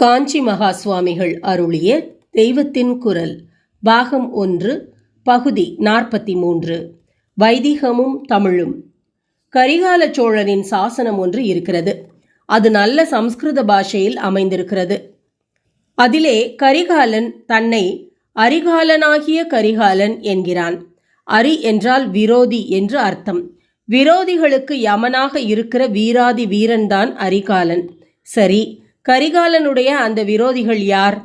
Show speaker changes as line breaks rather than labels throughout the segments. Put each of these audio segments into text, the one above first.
காஞ்சி மகா சுவாமிகள் அருளிய தெய்வத்தின் குரல் பாகம் ஒன்று பகுதி நாற்பத்தி மூன்று வைதிகமும் தமிழும். கரிகால சோழனின் சாசனம் ஒன்று இருக்கிறது. அது நல்ல சம்ஸ்கிருத பாஷையில் அமைந்திருக்கிறது. அதிலே கரிகாலன் தன்னை அரிகாலனாகிய கரிகாலன் என்கிறான். அரி என்றால் விரோதி என்று அர்த்தம். விரோதிகளுக்கு யமனாக இருக்கிற வீராதி வீரன்தான் அரிகாலன். சரி கரிகாலனுடைய அந்த விரோதிகள் யார்?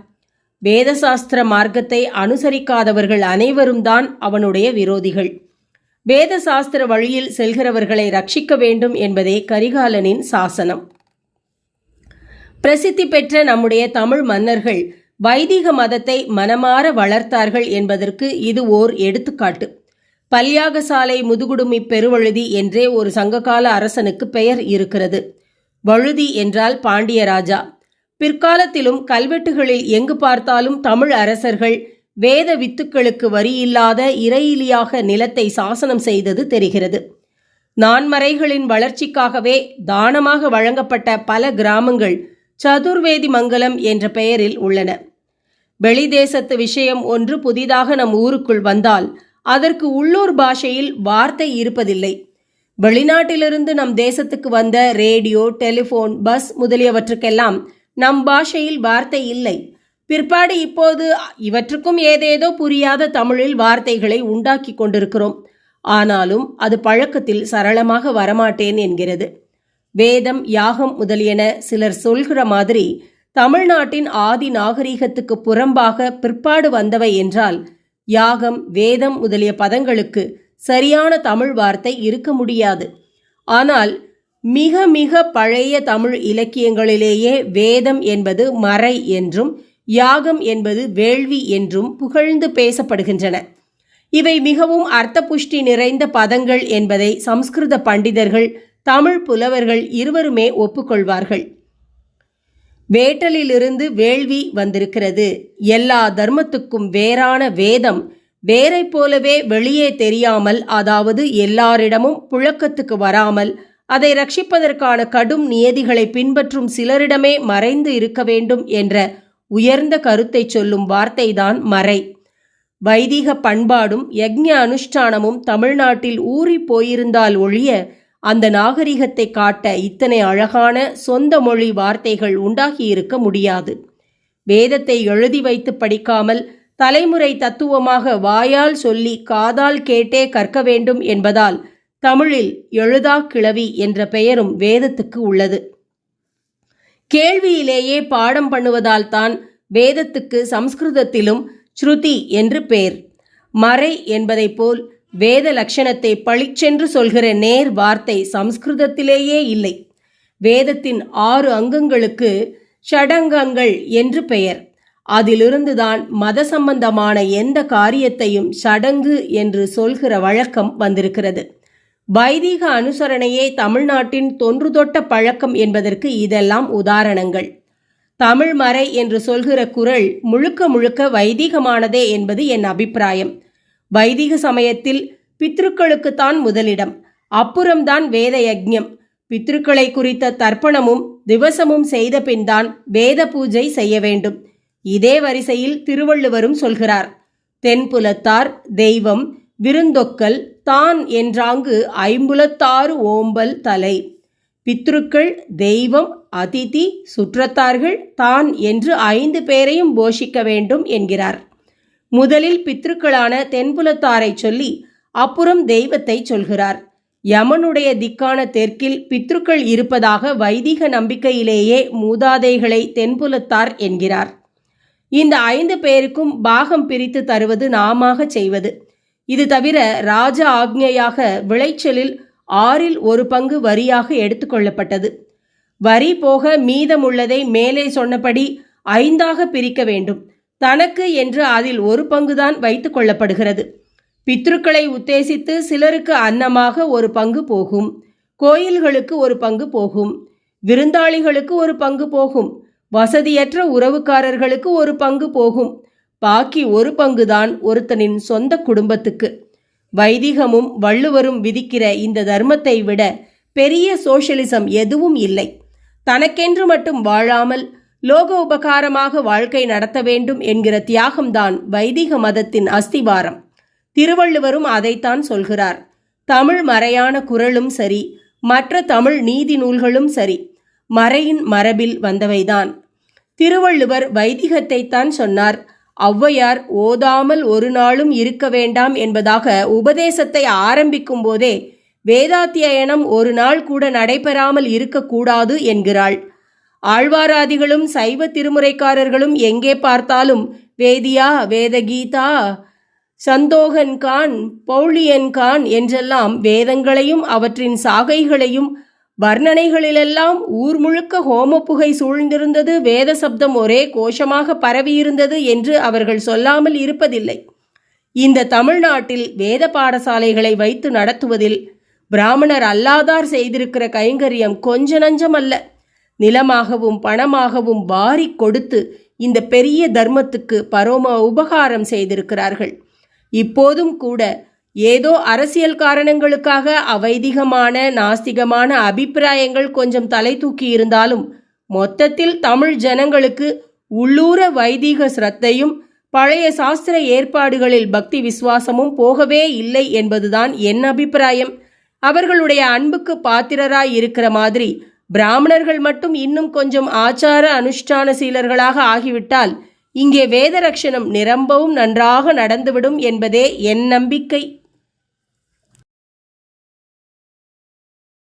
வேதசாஸ்திர மார்க்கத்தை அனுசரிக்காதவர்கள் அனைவரும் தான் அவனுடைய விரோதிகள். வேத சாஸ்திர வழியில் செல்கிறவர்களை ரட்சிக்க வேண்டும் என்பதே கரிகாலனின் சாசனம். பிரசித்தி பெற்ற நம்முடைய தமிழ் மன்னர்கள் வைதிக மதத்தை மனமாற வளர்த்தார்கள் என்பதற்கு இது ஓர் எடுத்துக்காட்டு. பல்யாகசாலை முதுகுடுமி பெருவழுதி என்றே ஒரு சங்ககால அரசனுக்கு பெயர் இருக்கிறது. வழுதி என்றால் பாண்டியராஜா பிற்காலத்திலும் கல்வெட்டுகளில் எங்கு பார்த்தாலும் தமிழ் அரசர்கள் வேத வித்துக்களுக்கு வரியில்லாத இறையிலியாக நிலத்தை சாசனம் செய்தது தெரிகிறது. நான்மறைகளின் வளர்ச்சிக்காகவே தானமாக வழங்கப்பட்ட பல கிராமங்கள் சதுர்வேதி மங்கலம் என்ற பெயரில் உள்ளன. வெளிதேசத்து விஷயம் ஒன்று புதிதாக நம் ஊருக்குள் வந்தால் அதற்கு உள்ளூர் பாஷையில் வார்த்தை இருப்பதில்லை. வெளிநாட்டிலிருந்து நம் தேசத்துக்கு வந்த ரேடியோ டெலிஃபோன் பஸ் முதலியவற்றுக்கெல்லாம் நம் பாஷையில் வார்த்தை இல்லை. பிற்பாடு இப்போது இவற்றுக்கும் ஏதேதோ புரியாத தமிழில் வார்த்தைகளை உண்டாக்கி கொண்டிருக்கிறோம். ஆனாலும் அது பழக்கத்தில் சரளமாக வரமாட்டேன் என்கிறது. வேதம் யாகம் முதலியன சிலர் சொல்கிற மாதிரி தமிழ்நாட்டின் ஆதி நாகரிகத்துக்கு புறம்பாக பிற்பாடு வந்தவை என்றால் யாகம் வேதம் முதலிய பதங்களுக்கு சரியான தமிழ் வார்த்தை இருக்க முடியாது. ஆனால் மிக மிக பழைய தமிழ் இலக்கியங்களிலேயே வேதம் என்பது மறை என்றும் யாகம் என்பது வேள்வி என்றும் புகழ்ந்து பேசப்படுகின்றன. இவை மிகவும் அர்த்த புஷ்டி நிறைந்த பதங்கள் என்பதை சம்ஸ்கிருத பண்டிதர்கள் தமிழ் புலவர்கள் இருவருமே ஒப்புக்கொள்வார்கள். வேட்டலிலிருந்து வேள்வி வந்திருக்கிறது. எல்லா தர்மத்துக்கும் வேறான வேதம் வேரை போலவே வெளியே தெரியாமல் அதாவது எல்லாரிடமும் புழக்கத்துக்கு வராமல் அதை ரட்சிப்பதற்கான கடும் நியதிகளை பின்பற்றும் சிலரிடமே மறைந்து இருக்க வேண்டும் என்ற உயர்ந்த கருத்தை சொல்லும் வார்த்தைதான் மறை. வைதிக பண்பாடும் யக்ஞ அனுஷ்டானமும் தமிழ்நாட்டில் ஊறி போயிருந்தால் ஒழிய அந்த நாகரிகத்தை காட்ட இத்தனை அழகான சொந்த மொழி வார்த்தைகள் உண்டாகியிருக்க முடியாது. வேதத்தை எழுதி வைத்து படிக்காமல் தலைமுறை தத்துவமாக வாயால் சொல்லி காதால் கேட்டே கற்க வேண்டும் என்பதால் தமிழில் எழுதா கிளவி என்ற பெயரும் வேதத்துக்கு உள்ளது. கேள்வியிலேயே பாடம் பண்ணுவதால் தான் வேதத்துக்கு சம்ஸ்கிருதத்திலும் ஸ்ருதி என்று பெயர். மறை என்பதைப் போல் வேத லட்சணத்தை பளிச்சென்று சொல்கிற நேர் வார்த்தை சம்ஸ்கிருதத்திலேயே இல்லை. வேதத்தின் ஆறு அங்கங்களுக்கு ஷடங்கங்கள் என்று பெயர். அதிலிருந்துதான் மத சம்பந்தமான எந்த காரியத்தையும் சடங்கு என்று சொல்கிற வழக்கம் வந்திருக்கிறது. வைதீக அனுசரணையே தமிழ்நாட்டின் தொன்றுதொட்ட பழக்கம் என்பதற்கு இதெல்லாம் உதாரணங்கள். தமிழ் மறை என்று சொல்கிற குரல் முழுக்க முழுக்க வைதீகமானதே என்பது என் அபிப்பிராயம். வைதிக சமயத்தில் பித்ருக்களுக்குத்தான் முதலிடம். அப்புறம்தான் வேத யஜ்யம். பித்ருக்களை குறித்த தர்ப்பணமும் திவசமும் செய்த பின்தான் வேத பூஜை செய்ய வேண்டும். இதே வரிசையில் திருவள்ளுவரும் சொல்கிறார். தென்புலத்தார் தெய்வம் விருந்தொக்கல் தான் என்றாங்கு ஐம்புலத்தாறு ஓம்பல் தலை. பித்ருக்கள் தெய்வம் அதிதி சுற்றத்தார்கள் தான் என்று ஐந்து பேரையும் போஷிக்க வேண்டும் என்கிறார். முதலில் பித்ருக்களான தென்புலத்தாரை சொல்லி அப்புறம் தெய்வத்தை சொல்கிறார். யமனுடைய திக்கான தெற்கில் பித்ருக்கள் இருப்பதாக வைதிக நம்பிக்கையிலேயே மூதாதைகளை தென்புலத்தார் என்கிறார். இந்த ஐந்து பேருக்கும் பாகம் பிரித்து தருவது நாமாக செய்வது. இது தவிர ராஜ ஆக்ஞையாக விளைச்சலில் ஆறில் ஒரு பங்கு வரியாக எடுத்துக்கொள்ளப்பட்டது வரி போக மீதமுள்ளதை மேலே சொன்னபடி ஐந்தாக பிரிக்க வேண்டும். தனக்கு என்று அதில் ஒரு பங்குதான் வைத்துக் கொள்ளப்படுகிறது. பித்ருக்களை உத்தேசித்து சிலருக்கு அன்னமாக ஒரு பங்கு போகும். கோயில்களுக்கு ஒரு பங்கு போகும். விருந்தாளிகளுக்கு ஒரு பங்கு போகும். வசதியற்ற உறவுக்காரர்களுக்கு ஒரு பங்கு போகும். பாக்கி ஒரு பங்குதான் ஒருத்தனின் சொந்த குடும்பத்துக்கு. வைதிகமும் வள்ளுவரும் விதிக்கிற இந்த தர்மத்தை விட பெரிய சோஷலிசம் எதுவும் இல்லை. தனக்கென்று மட்டும் வாழாமல் லோக உபகாரமாக வாழ்க்கை நடத்த வேண்டும் என்கிற தியாகம்தான் வைதிக மதத்தின் அஸ்திவாரம். திருவள்ளுவரும் அதைத்தான் சொல்கிறார். தமிழ் மறையான குரலும் சரி மற்ற தமிழ் நீதி நூல்களும் சரி மறையின் மரபில் வந்தவைதான். திருவள்ளுவர் வைதிகத்தைத்தான் சொன்னார். ஔவையார் ஓதாமல் ஒரு நாளும் இருக்க வேண்டாம் என்பதாக உபதேசத்தை ஆரம்பிக்கும் போதே வேதாத்தியனம் ஒரு நாள் கூட நடைபெறாமல் இருக்கக்கூடாது என்கிறாள். ஆழ்வாராதிகளும் சைவ திருமுறைக்காரர்களும் எங்கே பார்த்தாலும் வேதியா வேதகீதா சந்தோகன்கான் பௌளியன்கான் என்றெல்லாம் வேதங்களையும் அவற்றின் சாகைகளையும் வர்ணனைகளிலெல்லாம் ஊர் முழுக்க ஹோமப்புகை சூழ்ந்திருந்தது வேத சப்தம் ஒரே கோஷமாக பரவியிருந்தது என்று அவர்கள் சொல்லாமல் இருப்பதில்லை. இந்த தமிழ்நாட்டில் வேத பாடசாலைகளை வைத்து நடத்துவதில் பிராமணர் அல்லாதார் செய்திருக்கிற கைங்கரியம் கொஞ்ச நஞ்சமல்ல. நிலமாகவும் பணமாகவும் வாரிக் கொடுத்து இந்த பெரிய தர்மத்துக்கு பரோம உபகாரம் செய்திருக்கிறார்கள். இப்போதும் கூட ஏதோ அரசியல் காரணங்களுக்காக அவைதிகமான நாஸ்திகமான அபிப்பிராயங்கள் கொஞ்சம் தலை தூக்கி இருந்தாலும் மொத்தத்தில் தமிழ் ஜனங்களுக்கு உள்ளூர வைதீக சிரத்தையும் பழைய சாஸ்திர ஏற்பாடுகளில் பக்தி விசுவாசமும் போகவே இல்லை என்பதுதான் என் அபிப்பிராயம். அவர்களுடைய அன்புக்கு பாத்திரராய் இருக்கிற மாதிரி பிராமணர்கள் மட்டும் இன்னும் கொஞ்சம் ஆச்சார அனுஷ்டான சீலர்களாக ஆகிவிட்டால் இங்கே வேதரக்ஷணம் நிரம்பவும் நன்றாக நடந்துவிடும் என்பதே என் நம்பிக்கை.